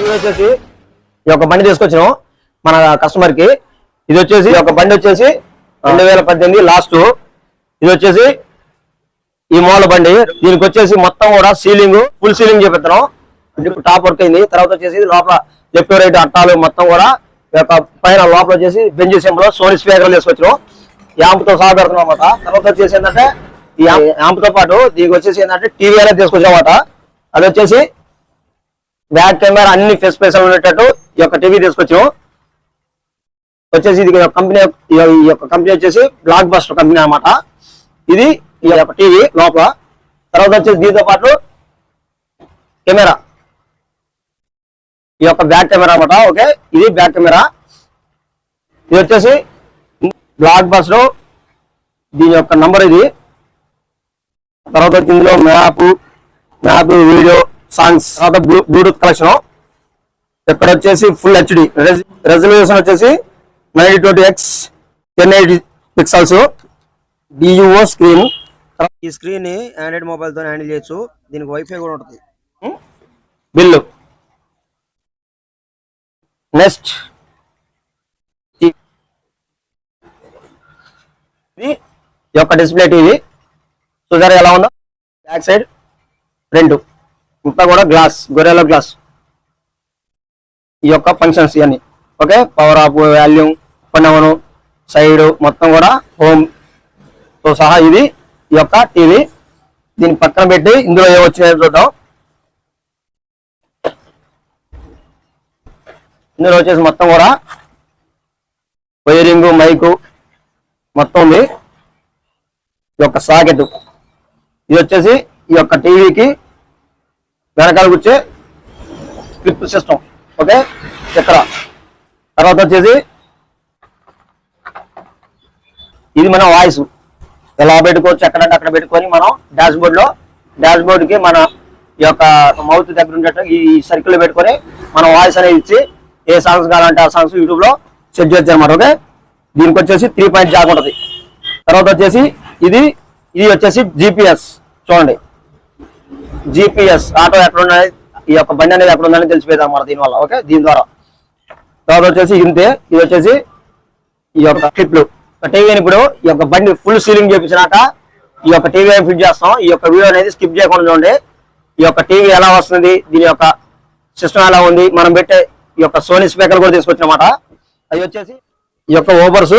ఇది వచ్చేసి ఈ యొక్క బండి తీసుకొచ్చినాం మన కస్టమర్కి. ఇది వచ్చేసి ఈ యొక్క బండి వచ్చేసి రెండు వేల పద్దెనిమిది లాస్ట్ ఇది వచ్చేసి ఈ మూల బండి. దీనికి వచ్చేసి మొత్తం కూడా సీలింగ్ ఫుల్ సీలింగ్ చేపిస్తున్నాం ఇప్పుడు టాప్ వర్క్ అయింది. తర్వాత వచ్చేసి లోపల లెఫ్ట్ రైట్ అట్టాలు మొత్తం కూడా ఈ యొక్క పైన లోపల వచ్చేసి బెంజీ సింబల్ సోనీ స్పీకర్లు తీసుకొచ్చినాం. యాంప్తో సహా పెడుతున్నాం అన్నమాట. తర్వాత వచ్చేసి ఏంటంటే ఈ యాంప్తో పాటు దీనికి వచ్చేసి ఏంటంటే టీవీ అనేది తీసుకొచ్చాం అది వచ్చేసి బ్యాక్ కెమెరా అన్ని ఫెస్ ఫెస్ ఉండేటట్టు ఈ యొక్క టీవీ తీసుకొచ్చాము. వచ్చేసి ఇది కంపెనీ ఈ యొక్క కంపెనీ వచ్చేసి బ్లాక్ బస్టర్ కంపెనీ అనమాట ఇది ఈ యొక్క టీవీ లోపల. తర్వాత వచ్చేసి దీంతో పాటు కెమెరా. ఈ యొక్క బ్యాక్ కెమెరా అనమాట ఓకే? ఇది బ్యాక్ కెమెరా. ఇది వచ్చేసి బ్లాక్ బస్టర్. దీని యొక్క నంబర్ ఇది. తర్వాత ఇందులో మ్యాప్ మ్యాప్ వీడియో సాంగ్స్ తర్వాత బ్లూ- బ్లూటూత్ కలెక్షన్. ఇక్కడ వచ్చేసి ఫుల్ హెచ్డి రెజల్యూషన్ వచ్చేసి nine twenty x ten eighty pixels duo screen ఈ స్క్రీన్ ఆండ్రాయిడ్ మొబైల్తో హ్యాండిల్ చేయొచ్చు. దీనికి వైఫై కూడా ఉంటుంది. బిల్లు నెక్స్ట్ ఈ యొక్క డిస్ప్లే టీవీ చూసారు ఎలా ఉందో? బ్యాక్ సైడ్ రెండు. ఇంకా కూడా గ్లాస్ గొర్రెల గ్లాస్ ఈ యొక్క ఫంక్షన్స్ ఇవన్నీ. ఓకే పవర్ ఆఫ్ వాల్యూమ్ పన్నవను సైడ్ మొత్తం కూడా హోమ్తో సహా ఇది ఈ యొక్క టీవీ దీన్ని పక్కన పెట్టి ఇందులో ఏ వచ్చినాయో చూద్దాం. ఇందులో వచ్చేసి మొత్తం కూడా వైరింగ్ మైకు మొత్తం ఉంది. ఈ యొక్క సాకెట్ ఇది వచ్చేసి ఈ యొక్క టీవీకి వెనకాల వచ్చే క్లిప్ సిస్టమ్ ఓకే? ఇక్కడ. తర్వాత వచ్చేసి ఇది మన వాయిస్. ఎలా పెట్టుకోవచ్చు ఎక్కడంటే అక్కడ పెట్టుకొని మనం డాష్ బోర్డ్లో డాష్ బోర్డ్కి మన ఈ యొక్క మౌత్ దగ్గర ఉండేట ఈ సర్కిల్లో పెట్టుకొని మనం వాయిస్ అనేది ఇచ్చి ఏ సాంగ్స్ కావాలంటే ఆ సాంగ్స్ యూట్యూబ్లో సెట్ చేయొచ్చు అనమాట ఓకే? దీనికి వచ్చేసి త్రీ పాయింట్ జాక్ ఉంటుంది. తర్వాత వచ్చేసి ఇది ఇది వచ్చేసి జిపిఎస్ చూడండి. జిపిఎస్ ఆటో ఎక్కడ ఉన్నది ఈ యొక్క బండి అనేది ఎక్కడ ఉందని తెలిసిపోయింది అన్నమాట దీనివల్ల. ఓకే? దీని ద్వారా. తర్వాత వచ్చేసి ఇంతే. ఇది వచ్చేసి ఈ యొక్క క్లిప్లు టీవీని ఇప్పుడు ఈ యొక్క బండి ఫుల్ సీలింగ్ చూపించినాక ఈ యొక్క టీవీ ఫిట్ చేస్తాం. ఈ యొక్క వీడియో అనేది స్కిప్ చేయకుండా చూడండి. ఈ యొక్క టీవీ ఎలా వస్తుంది? దీని యొక్క సిస్టమ్ ఎలా ఉంది? మనం పెట్టే ఈ యొక్క సోనీ స్పీకర్ కూడా తీసుకొచ్చినమాట. అవి వచ్చేసి ఈ యొక్క ఓబర్స్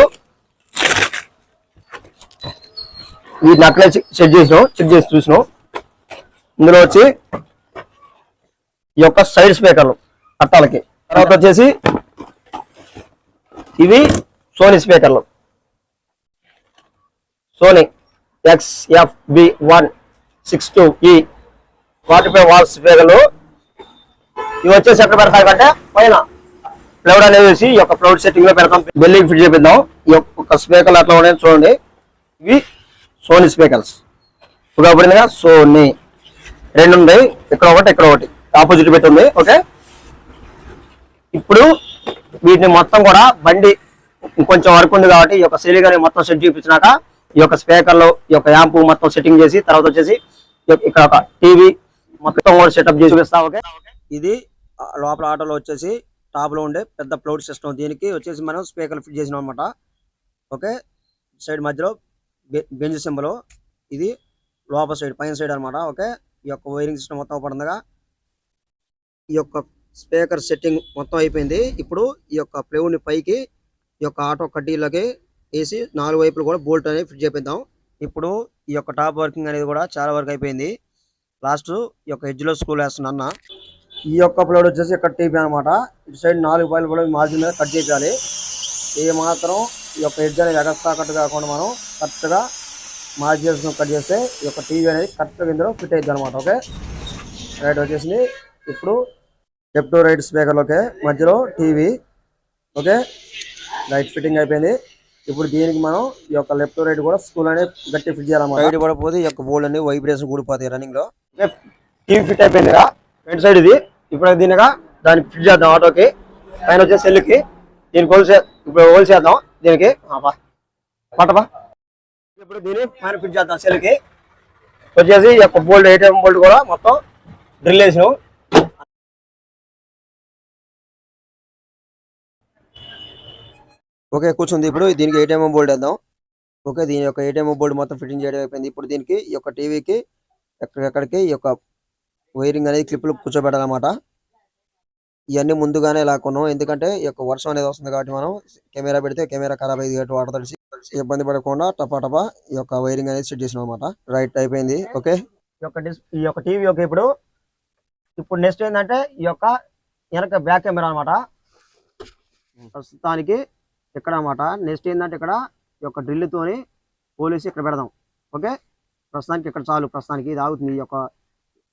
వీటిని అట్లా చెక్ చేసినాం చెక్ చేసి చూసినాం. ఇందులో వచ్చి ఈ యొక్క సైడ్ స్పీకర్లు అట్టాలకి తర్వాత వచ్చేసి ఇవి సోనీ స్పీకర్లు Sony XFB B one six two ఈ ఫార్టీ ఫైవ్ వాల్ స్పీకర్లు ఇవి వచ్చేసి ఎక్కడ పెడతాయి పైన. ప్లౌడ్ అనేది వేసి ఈ యొక్క ప్లౌడ్ సెట్టింగ్లో పెడతాం. బెల్లింగ్ ఫిట్ చేపిద్దాం. ఈ యొక్క స్పీకర్లు అట్లా ఉన్నాయని చూడండి. ఇవి సోనీ స్పీకర్స్ ఇప్పుడు పడిందిగా సోనీ రెండు ఉన్నాయి ఇక్కడ ఒకటి ఇక్కడ ఒకటి. ఆపోజిట్ పెట్టి ఉంది ఓకే? ఇప్పుడు వీటిని మొత్తం కూడా బండి ఇంకొంచెం వర్క్ ఉంది కాబట్టి ఈ యొక్క సీలింగ్ మొత్తం సెట్ చూపించినాక ఈ యొక్క స్పీకర్లు ఈ యొక్క యాంప్ మొత్తం సెట్టింగ్ చేసి తర్వాత వచ్చేసి ఇక్కడ ఒక టీవీ మొత్తం కూడా సెటప్ చేసి చూపిస్తా ఓకే? ఇది లోపల ఆటోలో వచ్చేసి టాప్లో ఉండే పెద్ద ప్లౌడ్ సిస్టమ్ దీనికి వచ్చేసి మనం స్పీకర్ ఫిట్ చేసినాం అనమాట ఓకే? సైడ్ మధ్యలో బెంచ్ సింబల్. ఇది లోపల సైడ్ పైన సైడ్ అన్నమాట. ఓకే? ఈ యొక్క వైరింగ్ సిస్టమ్ మొత్తం పడుతుందిగా ఈ యొక్క స్పీకర్ సెట్టింగ్ మొత్తం అయిపోయింది. ఇప్పుడు ఈ యొక్క ప్లేవుని పైకి ఈ యొక్క ఆటో కడ్డీలకి వేసి నాలుగు వైపులు కూడా బోల్ట్ అనేది ఫిట్ చేపిద్దాం. ఇప్పుడు ఈ యొక్క టాప్ వర్కింగ్ అనేది కూడా చాలా వరకు అయిపోయింది. లాస్ట్ ఈ యొక్క ఎడ్జ్లో స్కూల్ వేస్తున్నా అన్న. ఈ యొక్క ప్లేడ్ వచ్చేసి ఇక్కడ టీపీ అనమాట ఇటు సైడ్ నాలుగు పైలు కూడా మార్జిన్ మీద కట్ చేయాలి. ఏ మాత్రం ఈ యొక్క ఎడ్జ్ అనేది ఎగస్తాకట్టు కట్ కాకుండా మనం కరెక్ట్గా మార్జిన్స్ కట్ చేస్తే ఈ యొక్క టీవీ అనేది కరెక్ట్గా ఇందులో ఫిట్ అవుతుంది అనమాట ఓకే? రైట్ వచ్చేసింది. ఇప్పుడు లెఫ్ట్ రైట్ స్పీకర్ ఓకే? మధ్యలో టీవీ ఓకే? లైట్ ఫిట్టింగ్ అయిపోయింది. ఇప్పుడు దీనికి మనం ఈ యొక్క లెఫ్ట్ రైట్ కూడా స్కూల్ అనేది గట్టి ఫిట్ చేయాలన్నమాట. రైట్ కూడా పోతే ఈ యొక్క బోల్డ్ అన్ని వైబ్రేషన్ కూడిపోతాయి రన్నింగ్లో టీవీ ఫిట్ అయిపోయింది ఫ్రంట్ సైడ్ ఇది. ఇప్పుడు దీనిగా దానికి ఫిట్ చేద్దాం ఆటోకి. పైన వచ్చే సెల్కి దీనికి హోల్సే ఇప్పుడు హోల్ చేద్దాం దీనికి. ఆ, పా. పట్టపా ఇప్పుడు దీన్ని పైన ఫిట్ చేద్దాం సెల్కి వచ్చేసి ఈ యొక్క బోల్డ్ ఏటీఎం బోల్డ్ కూడా మొత్తం డ్రిల్ వేసినాం ఓకే కూర్చుంది ఇప్పుడు. దీనికి ఏటీఎం బోల్డ్ వేద్దాం. ఓకే దీని యొక్క ఏటీఎం బోర్డు మొత్తం ఫిట్టింగ్ చేయడం అయిపోయింది. ఇప్పుడు దీనికి ఈ యొక్క టీవీకి ఎక్కడికెక్కడికి ఈ యొక్క వైరింగ్ అనేది క్లిప్లు కూర్చోబెట్టాలన్నమాట. ఇవన్నీ ముందుగానే ఇలా కొన్నాం ఎందుకంటే ఈ యొక్క వర్షం అనేది వస్తుంది కాబట్టి మనం కెమెరా పెడితే కెమెరా ఖరాబ్ అయ్యింది కాబట్టి వాటర్ తడిసి ఇబ్బంది పడకుండా టపా టపా ఈ యొక్క వైరింగ్ అనేది సెట్ చేసినాం అనమాట రైట్ అయిపోయింది. ఓకే ఈ యొక్క ఈ యొక్క టీవీ యొక్క ఇప్పుడు ఇప్పుడు నెక్స్ట్ ఏంటంటే ఈ యొక్క వెనక బ్యాక్ కెమెరా అనమాట ప్రస్తుతానికి ఇక్కడ అన్నమాట. నెక్స్ట్ ఏంటంటే ఇక్కడ ఈ యొక్క డ్రిల్ తోని పోలీస్ ఇక్కడ పెడదాం. ఓకే ప్రస్తుతానికి ఇక్కడ చాలు. ప్రస్తుతానికి ఇది ఆగుతుంది ఈ యొక్క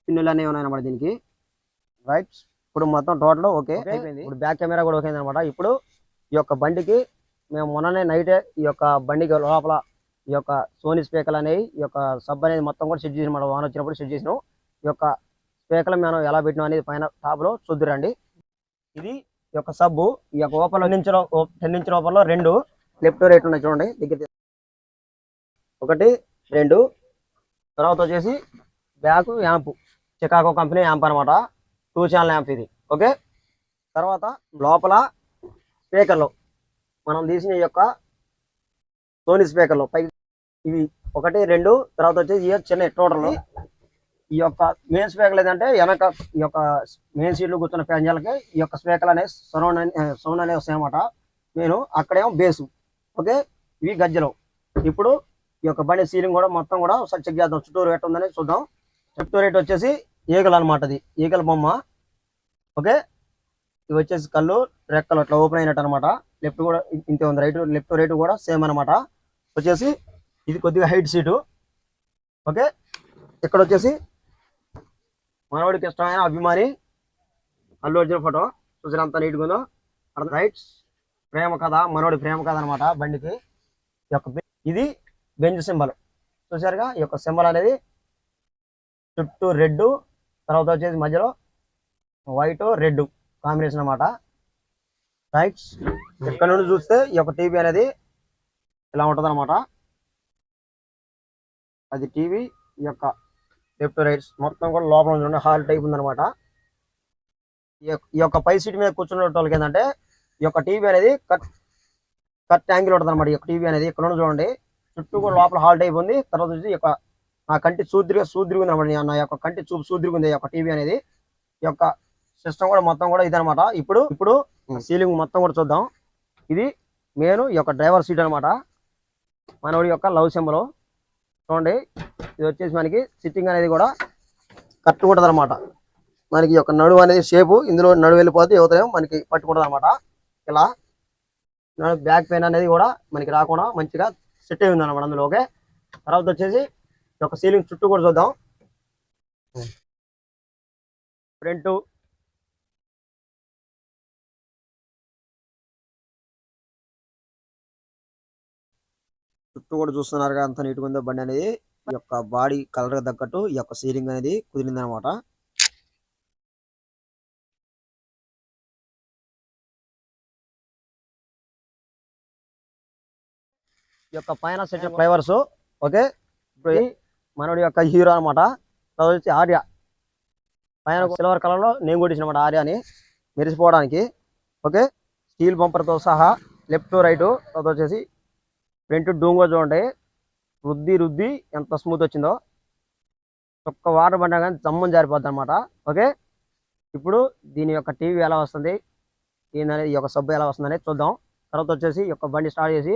పిన్నులు అనేవి ఉన్నాయన్నమాట దీనికి. రైట్ ఇప్పుడు మొత్తం టోటల్ ఓకే. అయిపోయింది. ఇప్పుడు బ్యాక్ కెమెరా కూడా ఓకే అనమాట ఇప్పుడు ఈ యొక్క బండికి మేము మొన్ననే నైటే ఈ యొక్క బండి లోపల ఈ యొక్క సోనీ స్పీకర్లు అనేవి ఈ యొక్క సబ్ అనేది మొత్తం కూడా సెట్ చేసిన. వాన వచ్చినప్పుడు సెట్ చేసినాం. ఈ యొక్క స్పీకర్లు మేము ఎలా పెట్టినాం అనేది పైన టాప్లో చూద్దురండి ఇది ఈ యొక్క సబ్బు ఈ యొక్క ఓపెన్ నుంచి టెన్ ఇంచ్ లోపల రెండు లెఫ్ట్ రైట్ ఉన్నాయి చూడండి. దగ్గర ఒకటి రెండు. తర్వాత వచ్చేసి back amp Chicago company amp అనమాట టూ ఛానల్ యాంప్ ఇది. ఓకే తర్వాత లోపల స్పీకర్లు మనం తీసిన ఈ యొక్క సోనీ స్పీకర్లు పై ఇవి ఒకటి రెండు తర్వాత వచ్చేసి ఈ చిన్న టోటల్ ఈ యొక్క మెయిన్ స్పీకర్ ఏంటంటే వెనక ఈ యొక్క మెయిన్ సీట్లు కూర్చున్న ప్యాంజాలకి ఈ యొక్క స్పీకర్ అనే సౌండ్ అనే సౌండ్ అనే వస్తాయన్నమాట నేను అక్కడేమో బేసు ఓకే ఇవి గజ్జలు. ఇప్పుడు ఈ యొక్క బండి సీలింగ్ కూడా మొత్తం కూడా ఒకసారి చెక్ చేద్దాం. చుట్టూ రేట్ ఉందని చూద్దాం. చుట్టూ రేట్ వచ్చేసి ఈగలు అనమాట అది ఈగల బొమ్మ ఓకే ఇవి వచ్చేసి కళ్ళు రెక్కలు అట్లా ఓపెన్ అయినట్టు అనమాట లెఫ్ట్ కూడా ఇంత ఇంతే ఉంది. రైట్ లెఫ్ట్ రైట్ కూడా సేమ్ అనమాట వచ్చేసి ఇది కొద్దిగా హైట్ సీటు. ఓకే? ఇక్కడ వచ్చేసి మనవాడికి ఇష్టమైన అభిమాని అల్లు అర్జున్ ఫోటో. చూసిన అంత నీట్గా ఉందో. రైట్ ప్రేమ కథ మనోడి ప్రేమ కథ అనమాట బండికి. యొక్క ఇది బెంజ్ సింబల్. చూసారుగా? ఈ యొక్క సింబల్ అనేది చుట్టూ రెడ్ తర్వాత వచ్చేసి మధ్యలో వైట్ రెడ్ కాంబినేషన్ అన్నమాట. రైట్ ఇక్కడ నుండి చూస్తే ఈ యొక్క టీవీ అనేది ఇలా ఉంటుంది అనమాట అది టీవీ ఈ యొక్క లెఫ్ట్ రైట్స్ మొత్తం కూడా లోపల చూడండి హాల్ టైప్ ఉందనమాట ఈ యొక్క- ఈ యొక్క పై సీట్ మీద కూర్చున్న వాళ్ళకి ఏంటంటే ఈ యొక్క టీవీ అనేది కట్ కట్ యాంగిల్ ఉంటుంది అనమాట ఈ యొక్క టీవీ అనేది ఇక్కడ నుండి చూడండి. చుట్టూ కూడా లోపల హాల్ టైప్ ఉంది. తర్వాత వచ్చి ఈ యొక్క నా కంటి సూద్రిగా సూద్రిగా ఉంది అనమాట నా యొక్క కంటి చూపు సూద్రిగా ఉంది ఈ యొక్క టీవీ అనేది. ఈ యొక్క సిస్టమ్ కూడా మొత్తం కూడా ఇదనమాట ఇప్పుడు ఇప్పుడు సీలింగ్ మొత్తం కూడా చూద్దాం. ఇది మెయిన్ ఈ యొక్క డ్రైవర్ సీట్ అనమాట మనోడి యొక్క లవ్ సింబల్ చూడండి ఇది వచ్చేసి మనకి సిట్టింగ్ అనేది కూడా కరెక్ట్ ఉంటుంది అనమాట మనకి యొక్క నడువు అనేది షేపు ఇందులో నడువు వెళ్ళిపోతే యువతయం మనకి పట్టుకుంటుంది అనమాట ఇలా బ్యాక్ పెయిన్ అనేది కూడా మనకి రాకుండా మంచిగా సెట్ అయి ఉంది అనమాట అందులో ఓకే తర్వాత వచ్చేసి ఈ సీలింగ్ చుట్టూ కూడా చూద్దాం. ఫ్రంట్ చుట్టూ కూడా చూస్తున్నారుగా అంత నీట్గా ఉందో బండి అనేది. ఈ యొక్క బాడీ కలర్ తగ్గట్టు ఈ యొక్క సీలింగ్ అనేది కుదిరింది అనమాట ఈ యొక్క పైన సెట్ ఫ్లైవర్స్ ఓకే? ఇప్పుడు మనోడి యొక్క హీరో అనమాట తర్వాత వచ్చి ఆర్య. పైన సిల్వర్ కలర్లో నేను కొట్టించిన అనమాట ఆర్యాని. మెరిసిపోవడానికి ఓకే? స్టీల్ బంపర్తో సహా లెఫ్ట్ రైట్. తర్వాత వచ్చేసి ఫ్రంట్ డూంగో చూడండి రుద్ది రుద్ది ఎంత స్మూత్ వచ్చిందో. ఒక్క వాటర్ పడినా కానీ జమ్మని జారిపోద్ది అనమాట ఓకే? ఇప్పుడు దీని యొక్క టీవీ ఎలా వస్తుంది? దీని అనేది ఈ యొక్క సబ్బు ఎలా వస్తుంది అనేది చూద్దాం. తర్వాత వచ్చేసి ఈ యొక్క బండి స్టార్ట్ చేసి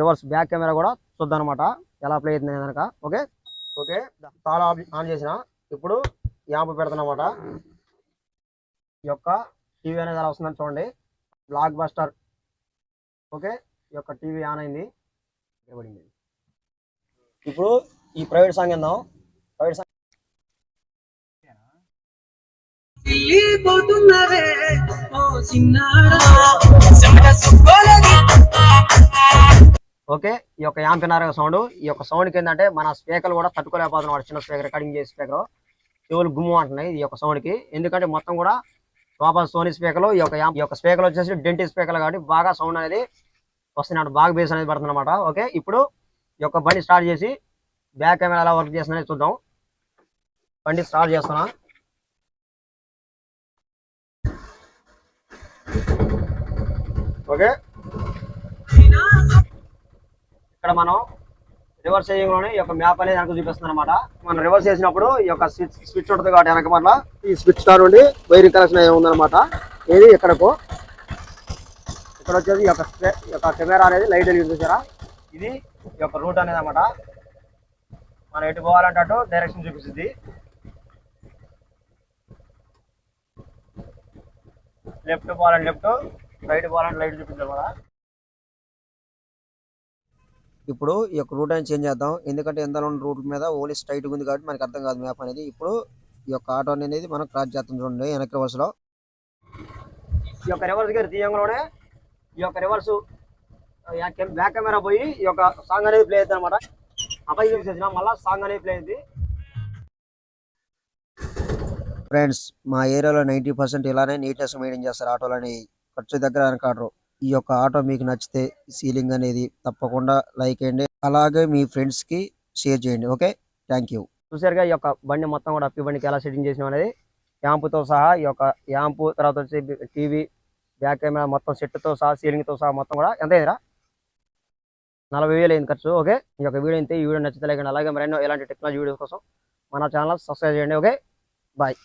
రివర్స్ బ్యాక్ కెమెరా కూడా చూద్దాం అనమాట ఎలా ప్లే అవుతుంది కనుక. ఓకే? ఓకే? చాలా ఆన్ చేసిన. ఇప్పుడు యాంప్ పెడతాను అనమాట ఈ యొక్క టీవీ అనేది ఎలా వస్తుందని చూడండి. Blockbuster okay? ఈ యొక్క టీవీ ఆన్ అయింది. పడింది. ఇప్పుడు ఈ ప్రైవేట్ సాంగ్ ఏందాం ప్రైవేట్ సాంగ్ ఓ ఓకే ఈ యొక్క యాంపినార్ సౌండ్. ఈ యొక్క సౌండ్ ఏంటంటే మన స్పీకర్ కూడా తట్టుకోలేకపోతున్నాడు చిన్న స్పీకర్ రికార్డింగ్ చేసే స్పీకర్. చెవులు గుమ్ము అంటున్నాయి ఈ యొక్క సౌండ్కి ఎందుకంటే మొత్తం కూడా లోపల సోనీ స్పీకర్లు ఈ యొక్క యాంప్- ఈ యొక్క స్పీకర్ వచ్చేసి డెంటి స్పీకర్ కాబట్టి బాగా సౌండ్ అనేది వస్తున్నాడు బాగా బేస్ అనేది పడుతుంది అనమాట ఓకే ఇప్పుడు ఈ యొక్క బండి స్టార్ట్ చేసి బ్యాక్ కెమెరా ఎలా వర్క్ చేస్తుందని చూద్దాం. బండి స్టార్ట్ చేస్తున్నా. ఓకే ఇక్కడ మనం రివర్స్ చేయడంలోనే ఈ యొక్క మ్యాప్ అనేది వెనక చూపిస్తుంది అనమాట మనం రివర్స్ చేసినప్పుడు ఈ యొక్క స్విచ్ స్విచ్ ఉంటుంది కాబట్టి వెనక మళ్ళీ ఈ స్విచ్ స్టార్ నుండి వైరింగ్ కనెక్షన్ ఉందన్నమాట. ఏది ఇక్కడకు ఇక్కడ వచ్చేసి యొక్క యొక్క కెమెరా అనేది లైట్ వెలిగింది చూసారా? ఇది ఈ యొక్క రూట్ అనేది అనమాట మనం ఎటు పోవాలంటే అటు డైరెక్షన్ చూపిస్తుంది. లెఫ్ట్ పోవాలంటే లెఫ్ట్ రైట్ పోవాలంటే లైట్ చూపిస్తుంది అనమాట ఇప్పుడు ఈ యొక్క రూట్ అనేది చేంజ్ చేద్దాం. ఎందుకంటే ఎంత రూట్ మీద ఓన్లీ స్ట్రైట్ ఉంది కాబట్టి మనకి అర్థం కాదు మ్యాప్ అనేది. ఇప్పుడు ఈ యొక్క ఆటో అనేది మనం క్రాస్ చేస్తాం చూడండి వెనక్కి రివర్స్లో ఈ యొక్క రివర్స్ గేర్ తీయంగానే ఈ యొక్క రివర్స్ బ్యాక్ కెమెరా పోయి ఈ యొక్క సాంగ్ అనేది ప్లే అవుతుంది అనమాట అపై చూసేసిన మళ్ళీ సాంగ్ అనేది ప్లే అయింది ఫ్రెండ్స్ మా ఏరియాలో నైంటీ పర్సెంట్ ఇలానే నీట్నెస్ మెయింటైన్ చేస్తారు ఆటోలని ఖర్చు దగ్గర వెనకాడరు ఈ యొక్క ఆటో మీకు నచ్చితే సీలింగ్ అనేది తప్పకుండా లైక్ చేయండి. అలాగే మీ ఫ్రెండ్స్కి షేర్ చేయండి ఓకే? థ్యాంక్ యూ చూసారుగా ఈ యొక్క బండి మొత్తం కూడా అప్పి బండికి ఎలా సెట్టింగ్ చేసినాం అనేది. యాంపుతో సహా ఈ యొక్క యాంపు తర్వాత వచ్చి టీవీ బ్యాక్ కెమెరా మొత్తం సెట్తో తో సహా సీలింగ్తో తో సహా మొత్తం కూడా ఎంత అయిందిరా? నలభై వేలు అయింది ఖర్చు ఓకే ఈ యొక్క వీడియో అయితే ఈ వీడియో నచ్చితే లేకండి అలాగే మరెన్నో ఇలాంటి టెక్నాలజీ వీడియోస్ కోసం మన ఛానల్ సబ్స్క్రైబ్ చేయండి ఓకే బాయ్